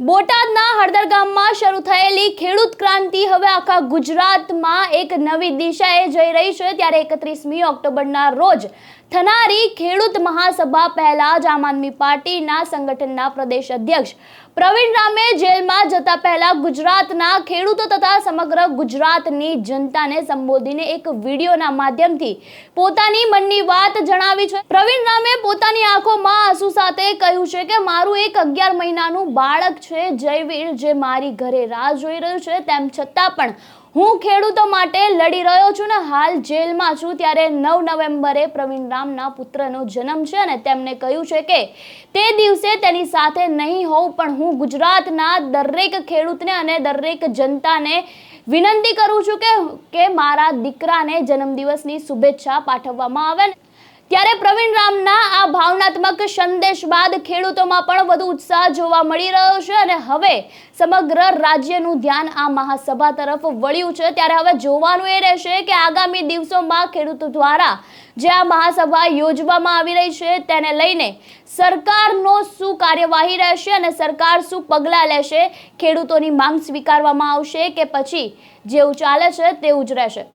બોટાદના હળદર ગામમાં શરૂ થયેલી ખેડૂત ક્રાંતિ હવે આખા ગુજરાતમાં એક નવી દિશાએ જઈ રહી છે. ત્યારે એકત્રીસમી ઓક્ટોબરના રોજ થનારી ખેડૂત મહાસભા પહેલા જ આમ આદમી પાર્ટીના સંગઠનના પ્રદેશ અધ્યક્ષ પ્રવીણ રામે જેલમાં જતા પહેલા ગુજરાતના ખેડૂતો તથા સમગ્ર ગુજરાતની જનતાને સંબોધીને એક વિડીયોના માધ્યમથી પોતાની મનની વાત જણાવી છે. પ્રવીણ રામે પોતાની આંખોમાં આંસુ સાથે કહ્યું છે કે મારું એક અગિયાર મહિનાનું બાળક છે, જયવીર જે મારી ઘરે રાહ જોઈ રહ્યું છે, તેમ છતાં પણ હું ખેડૂતો માટે લડી રહ્યો છું ને હાલ જેલમાં છું ત્યારે નવ નવેમ્બરે પ્રવીણ રામના પુત્રનો જન્મ છે અને તેમણે કહ્યું છે કે તે દિવસે તેની સાથે નહીં હોઉં, પણ હું ગુજરાતના દરેક ખેડૂતને અને દરેક જનતાને વિનંતી કરું છું કે કે મારા દીકરાને જન્મદિવસની શુભેચ્છા પાઠવવામાં આવે ત્યારે પ્રવીણ રામના આ ભાવનાત્મક સંદેશ બાદ ખેડૂતોમાં પણ વધુ ઉત્સાહ જોવા મળી રહ્યો છે અને હવે સમગ્ર રાજ્યનું ધ્યાન આ મહાસભા તરફ વળ્યું છે. ત્યારે હવે જોવાનું એ રહેશે કે આગામી દિવસોમાં ખેડૂતો દ્વારા જે આ મહાસભા યોજવામાં આવી રહી છે તેને લઈને સરકારનો શું કાર્યવાહી રહેશે અને સરકાર શું પગલાં લેશે, ખેડૂતોની માંગ સ્વીકારવામાં આવશે કે પછી જેવું ચાલે છે તેવું જ રહેશે.